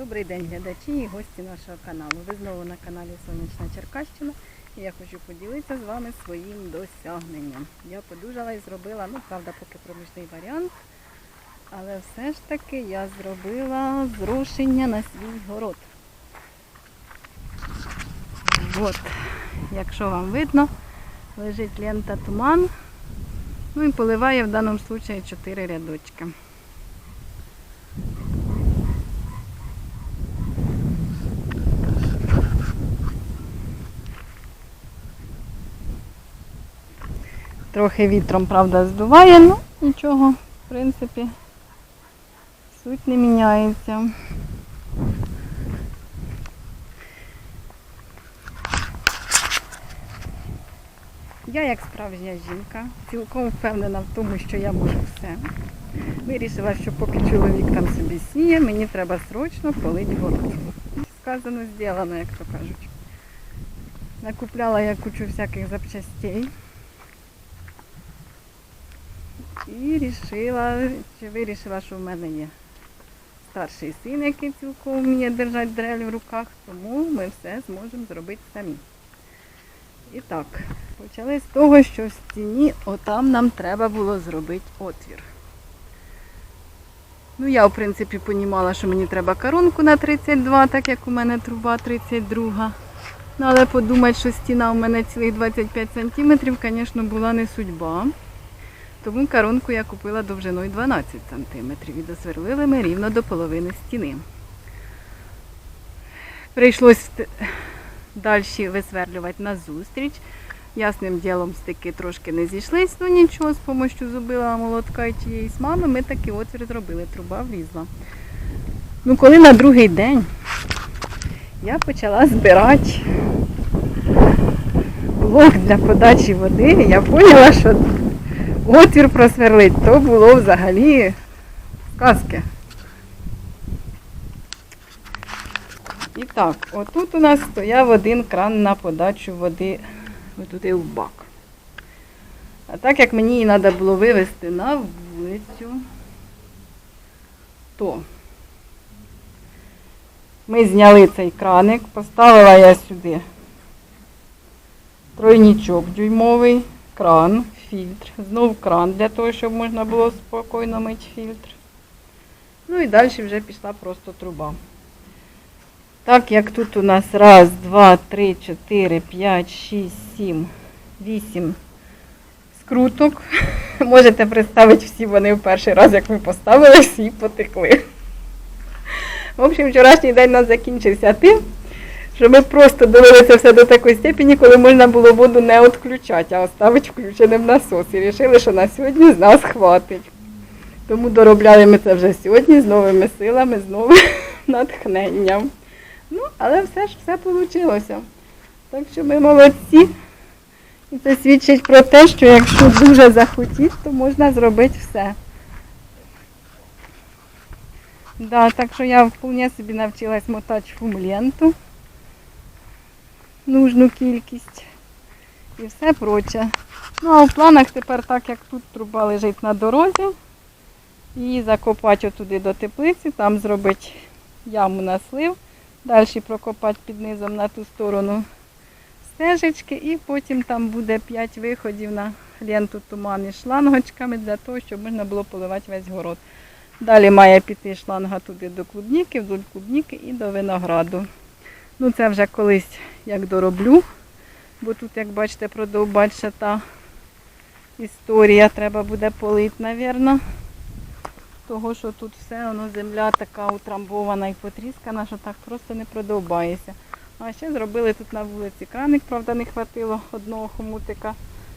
Добрий день, глядачі і гості нашого каналу. Ви знову на каналі Сонячна Черкащина. І я хочу поділитися з вами своїм досягненням. Я подужала і зробила, ну правда, поки проміжний варіант. Але все ж таки я зробила зрушення на свій город. От, якщо вам видно, лежить лента туман. Ну і поливає в даному випадку 4 рядочки. Трохи вітром, правда, здуває, ну нічого, в принципі, суть не міняється. Я, як справжня жінка, цілком впевнена в тому, що я можу все. Вирішила, що поки чоловік там собі сіє, мені треба срочно полити город. Сказано, зроблено, як то кажуть. Накупляла я кучу всяких запчастей. І рішила, чи вирішила, що в мене є старший син, який цілком вміє держати дрель в руках, тому ми все зможемо зробити самі. І так, почали з того, що в стіні отам нам треба було зробити отвір. Ну, я, в принципі, понімала, що мені треба коронку на 32, так як у мене труба 32. Ну, але подумати, що стіна у мене цілих 25 см, звісно, була не судьба. Тому коронку я купила довжиною 12 см і досверлили ми рівно до половини стіни. Прийшлось далі висверлювати назустріч. Ясним ділом стики трошки не зійшлись, ну нічого, з допомогою зубила молотка і тієї мами ми такий отвір зробили, труба влізла. Ну, коли на другий день я почала збирати блок для подачі води, я поняла, що отвір просверлить, то було взагалі сказки. І так, отут у нас стояв один кран на подачу води туди в бак. А так як мені її треба було вивезти на вулицю, то ми зняли цей краник, поставила я сюди тройнічок дюймовий, кран, фільтр, знов кран для того, щоб можна було спокійно мити фільтр. Ну і далі вже пішла просто труба. Так як тут у нас раз, два, три, чотири, п'ять, шість, сім, вісім скруток. Можете представити, всі вони в перший раз, як ми поставили, всі потекли. В общем, вчорашній день у нас закінчився тим, що ми просто довели все до такої степені, коли можна було воду не відключати, а оставити включеним насос. І вирішили, що на сьогодні з нас хватить. Тому доробляли ми це вже сьогодні з новими силами, з новим натхненням. Ну, але все ж все вийшло. Так що ми молодці. І це свідчить про те, що якщо дуже захотіти, то можна зробити все. Да, так що я вполне собі навчилась мотати фумленту, нужну кількість і все проче. Ну а в планах тепер, так як тут труба лежить на дорозі, її закопати отуди до теплиці, там зробити яму на слив. Далі прокопати під низом на ту сторону стежечки і потім там буде 5 виходів на ленту із шлангочками для того, щоб можна було поливати весь город. Далі має піти шланга туди до клубніки, вдоль клубніки і до винограду. Ну це вже колись як дороблю, бо тут, як бачите, продовбача та історія треба буде полити, мабуть того, що тут все, воно земля така утрамбована і потріскана, що так просто не продовбається. А ще зробили тут на вулиці краник, правда, не хватило одного хомутика,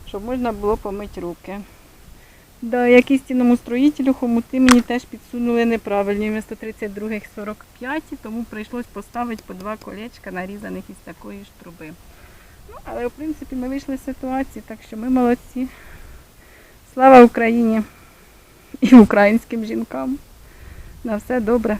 щоб можна було помити руки. Да, якісь істинному строїтелю хомути мені теж підсунули неправильні, Вместо 32 45, тому прийшлось поставити по два колечка, нарізаних із такої ж труби. Ну, але в принципі ми вийшли з ситуації, так що ми молодці. Слава Україні! і українським жінкам. На все добре.